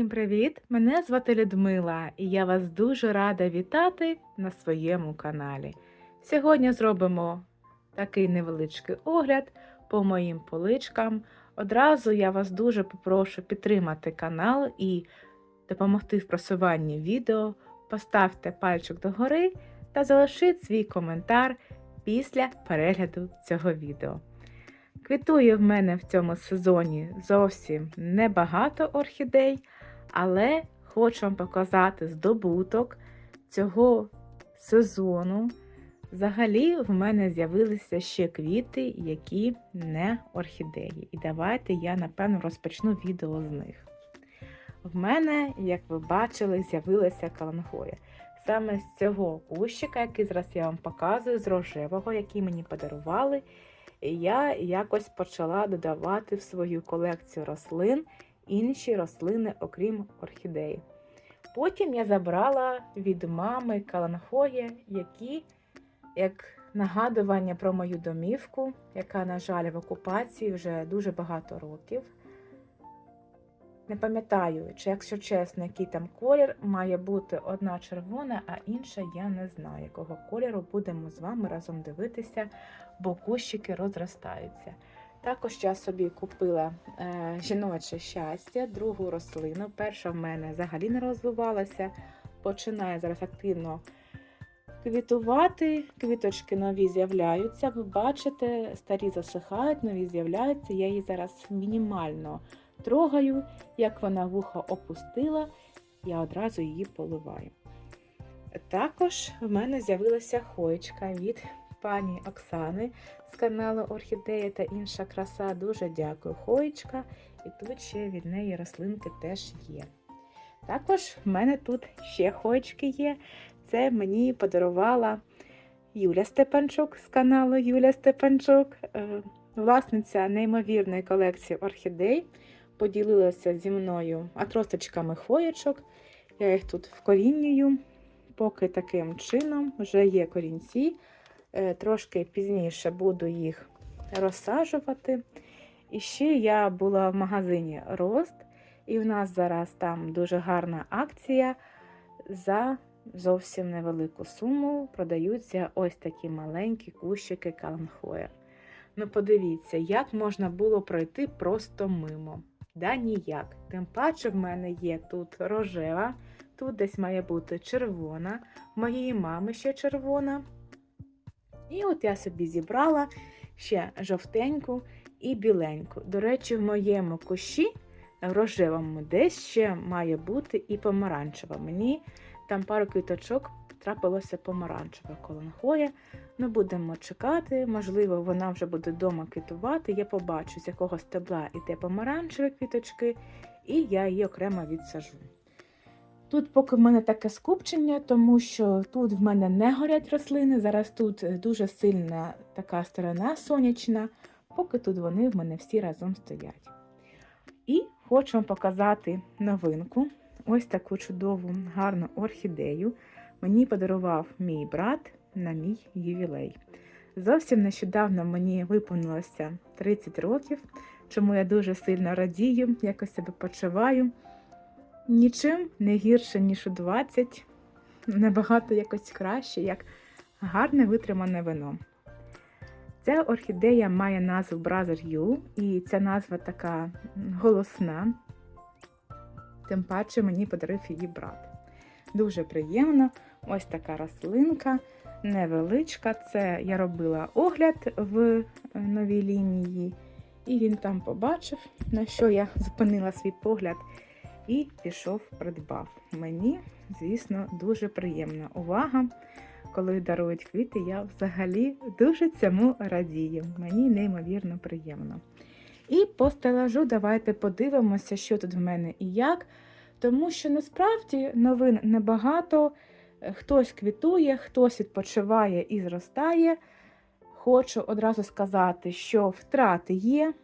Всім привіт! Мене звати Людмила і я вас дуже рада вітати на своєму каналі. Сьогодні зробимо такий невеличкий огляд по моїм поличкам. Одразу я вас дуже попрошу підтримати канал і допомогти в просуванні відео. Поставте пальчик догори та залишіть свій коментар після перегляду цього відео. Квітує в мене в цьому сезоні зовсім небагато орхідей, але хочу вам показати здобуток цього сезону. Взагалі, в мене з'явилися ще квіти, які не орхідеї. І давайте я, напевно, розпочну відео з них. В мене, як ви бачили, з'явилася калангоя. Саме з цього кущика, який зараз я вам показую, з рожевого, який мені подарували, я якось почала додавати в свою колекцію рослин інші рослини, окрім орхідеї. Потім я забрала від мами каланхої, які, як нагадування про мою домівку, яка, на жаль, в окупації вже дуже багато років. Не пам'ятаю, чи, якщо чесно, який там колір, має бути одна червона, а інша я не знаю, якого кольору будемо з вами разом дивитися, бо кущики розростаються. Також я собі купила е, жіноче щастя, другу рослину. Перша в мене взагалі не розвивалася, починає зараз активно квітувати. Квіточки нові з'являються. Ви бачите, старі засихають, нові з'являються. Я її зараз мінімально трогаю, як вона вухо опустила, я одразу її поливаю. Також в мене з'явилася хоєчка від пані Оксани з каналу Орхідея та інша краса. Дуже дякую, хоєчка. І тут ще від неї рослинки теж є. Також в мене тут ще хоєчки є. Це мені подарувала Юля Степанчук з каналу Юля Степанчук, е, власниця неймовірної колекції орхідей поділилася зі мною отросточками хвоєчок. Я їх тут вкорінюю, поки таким чином вже є корінці. Е, трошки пізніше буду їх розсаджувати. І ще я була в магазині Рост, і в нас зараз там дуже гарна акція. За зовсім невелику суму продаються ось такі маленькі кущики каланхоя. Ну, подивіться, як можна було пройти просто мимо. Да ніяк. Тим паче в мене є тут рожева, тут десь має бути червона, моєї мами ще червона. І от я собі зібрала ще жовтеньку і біленьку. До речі, в моєму кущі рожевому десь ще має бути і помаранчева. Мені там пару квіточок трапилося помаранчева колонхоя. Ми будемо чекати, можливо, вона вже буде вдома квітувати. Я побачу, з якого стебла іде помаранчеві квіточки, і я її окремо відсажу. Тут поки в мене таке скупчення, тому що тут в мене не горять рослини. Зараз тут дуже сильна така сторона сонячна, поки тут вони в мене всі разом стоять. І хочу вам показати новинку. Ось таку чудову гарну орхідею. Мені подарував мій брат на мій ювілей. Зовсім нещодавно мені виповнилося 30 років, чому я дуже сильно радію, якось себе почуваю. Нічим не гірше, ніж у 20, набагато якось краще, як гарне витримане вино. Ця орхідея має назву Brother You, і ця назва така голосна, тим паче мені подарив її брат. Дуже приємно, ось така рослинка, невеличка. Це я робила огляд в новій лінії, і він там побачив, на що я зупинила свій погляд і пішов, придбав. Мені, звісно, дуже приємна увага. Коли дарують квіти, я взагалі дуже цьому радію. Мені неймовірно приємно. І по стелажу давайте подивимося, що тут в мене і як. Тому що насправді новин небагато. Хтось квітує, хтось відпочиває і зростає. Хочу одразу сказати, що втрати є.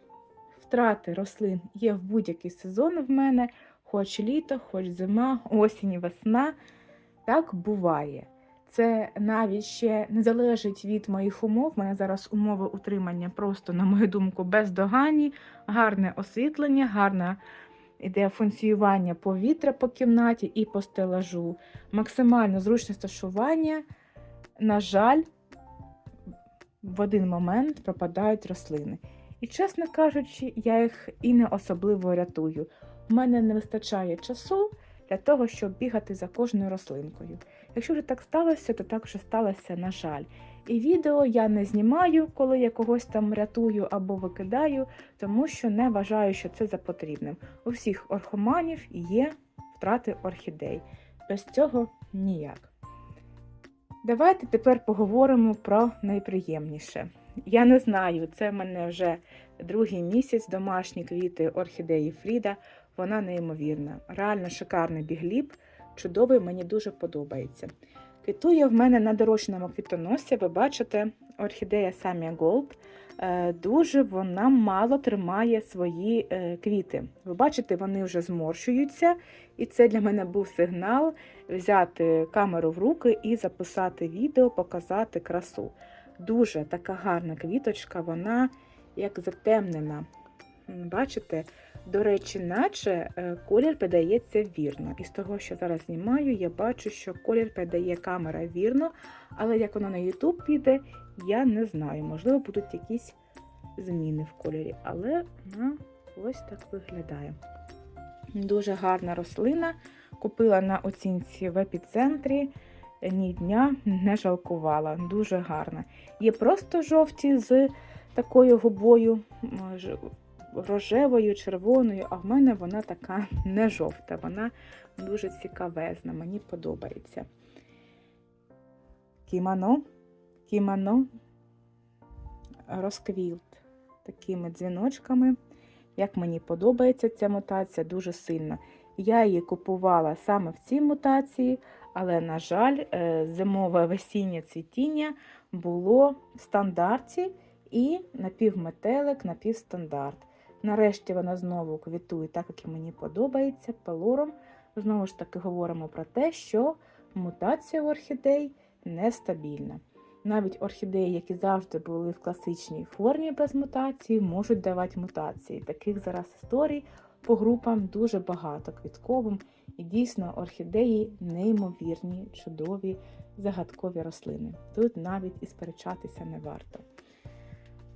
Втрати рослин є в будь-який сезон в мене, хоч літо, хоч зима, осінь, і весна. Так буває. Це навіть ще не залежить від моїх умов. У мене зараз умови утримання просто, на мою думку, бездоганні, гарне освітлення, гарна іде функціювання повітря по кімнаті і по стелажу. Максимально зручне сташування. На жаль, в один момент пропадають рослини. І, чесно кажучи, я їх і не особливо рятую. У мене не вистачає часу для того, щоб бігати за кожною рослинкою. Якщо вже так сталося, то так вже сталося, на жаль. І відео я не знімаю, коли я когось там рятую або викидаю, тому що не вважаю, що це за потрібним. У всіх орхоманів є втрати орхідей. Без цього ніяк. Давайте тепер поговоримо про найприємніше. Я не знаю, це в мене вже другий місяць домашні квіти орхідеї Фріда. Вона неймовірна. Реально шикарний бігліб, чудовий, мені дуже подобається. Квітує в мене на дорожньому квітоносі, ви бачите, орхідея Самія Голд. Е, Дуже вона мало тримає свої е, квіти. Ви бачите, вони вже зморщуються, і це для мене був сигнал взяти камеру в руки і записати відео, показати красу. Дуже така гарна квіточка, вона як затемнена. Бачите, до речі, наче е, колір передається вірно. Із того, що зараз знімаю, я бачу, що колір передає камера вірно, але як воно на YouTube піде, я не знаю. Можливо, будуть якісь зміни в кольорі, але вона ось так виглядає. Дуже гарна рослина. Купила на оцінці в епіцентрі. Ні дня не жалкувала. Дуже гарна. Є просто жовті з такою губою рожевою, червоною, а в мене вона така не жовта, вона дуже цікавезна, мені подобається. Кімано, кімано розквілт такими дзвіночками. Як мені подобається ця мутація дуже сильно. Я її купувала саме в цій мутації, але, на жаль, е, зимове весіннє цвітіння було в стандарті і напівметелик, напівстандарт. Нарешті вона знову квітує так, як і мені подобається, пелором. Знову ж таки говоримо про те, що мутація у орхідей нестабільна. Навіть орхідеї, які завжди були в класичній формі без мутації, можуть давати мутації. Таких зараз історій по групам дуже багато квітковим. І дійсно орхідеї неймовірні, чудові, загадкові рослини. Тут навіть і сперечатися не варто.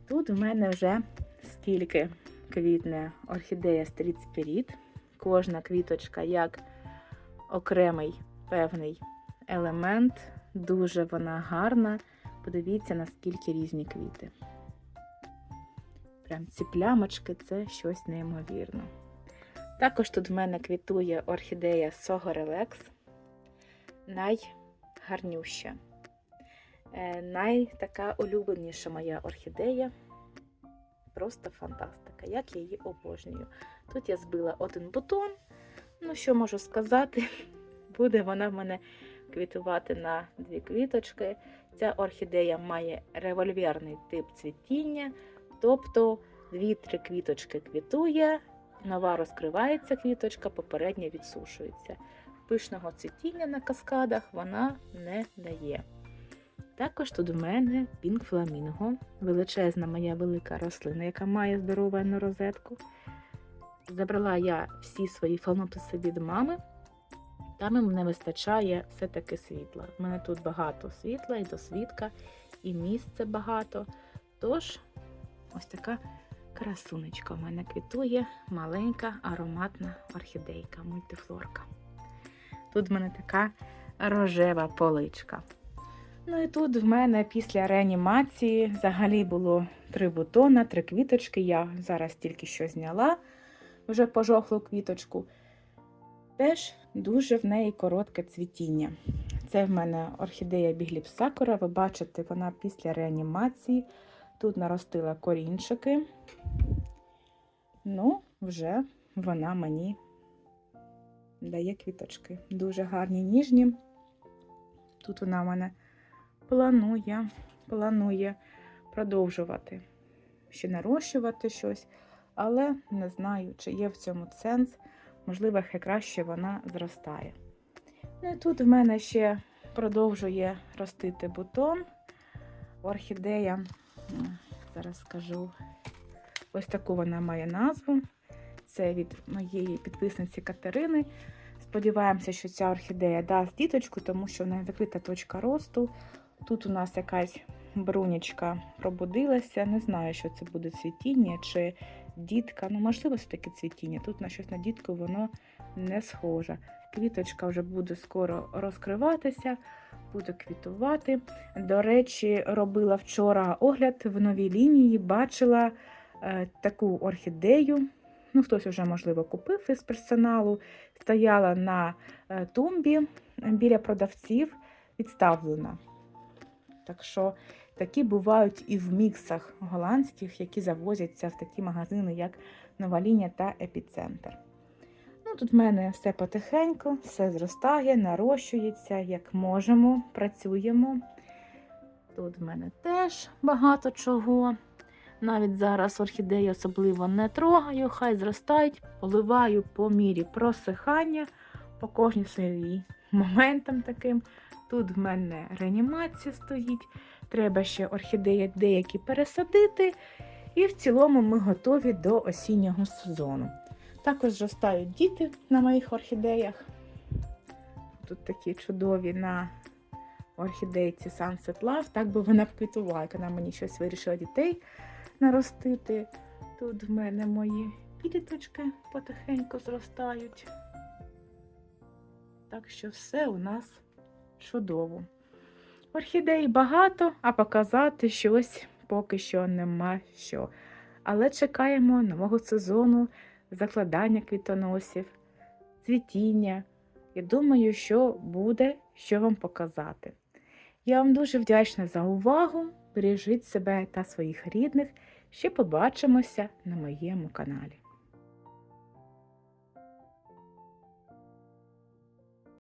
Тут в мене вже скільки квітне орхідея Spirit. Кожна квіточка як окремий певний елемент. Дуже вона гарна. Подивіться, наскільки різні квіти. Прям ці плямочки це щось неймовірне. Також тут в мене квітує орхідея Relax. Найгарнюща. Е, Найтака улюбленіша моя орхідея. Просто фантастика, як я її обожнюю. Тут я збила один бутон. Ну, що можу сказати? Буде вона в мене квітувати на дві квіточки. Ця орхідея має револьверний тип цвітіння, тобто дві-три квіточки квітує, нова розкривається квіточка, попередня відсушується. Пишного цвітіння на каскадах вона не дає. Також тут в мене пінк фламінго, величезна моя велика рослина, яка має здоровенну розетку. Забрала я всі свої фалнотиси від мами. Там їм не вистачає все-таки світла. У мене тут багато світла і досвідка, і місце багато. Тож, ось така красунечка у мене квітує маленька ароматна орхідейка, мультифлорка. Тут в мене така рожева поличка. Ну і тут в мене після реанімації взагалі було три бутона, три квіточки. Я зараз тільки що зняла вже пожохлу квіточку. Теж дуже в неї коротке цвітіння. Це в мене орхідея Бігліп Сакура. Ви бачите, вона після реанімації. Тут наростила корінчики. Ну, вже вона мені дає квіточки. Дуже гарні, ніжні. Тут вона в мене планує, планує продовжувати ще нарощувати щось, але не знаю, чи є в цьому сенс. Можливо, хай краще вона зростає. Ну і тут в мене ще продовжує ростити бутон. Орхідея, зараз скажу, ось таку вона має назву. Це від моєї підписниці Катерини. Сподіваємося, що ця орхідея дасть діточку, тому що в неї закрита точка росту. Тут у нас якась брунічка пробудилася. Не знаю, що це буде цвітіння чи дітка. Ну, можливо, все таки цвітіння. Тут на щось на дітку воно не схоже. Квіточка вже буде скоро розкриватися, буде квітувати. До речі, робила вчора огляд в новій лінії, бачила е, таку орхідею. Ну, хтось вже, можливо, купив із персоналу. Стояла на е, тумбі біля продавців, відставлена. Так що такі бувають і в міксах голландських, які завозяться в такі магазини, як Нова Лінія та Епіцентр. Ну, тут в мене все потихеньку, все зростає, нарощується, як можемо, працюємо. Тут в мене теж багато чого. Навіть зараз орхідеї особливо не трогаю, хай зростають, поливаю по мірі просихання, по кожній своїй моментам таким. Тут в мене реанімація стоїть, треба ще орхідеї деякі пересадити, і в цілому ми готові до осіннього сезону. Також зростають діти на моїх орхідеях. Тут такі чудові на орхідейці Sunset Love, так би вона вквітувала, вона мені щось вирішила дітей наростити. Тут в мене мої підіточки потихеньку зростають. Так що все у нас чудово. Орхідей багато, а показати щось поки що нема що. Але чекаємо нового сезону, закладання квітоносів, цвітіння. Я думаю, що буде що вам показати. Я вам дуже вдячна за увагу. Бережіть себе та своїх рідних. Ще побачимося на моєму каналі.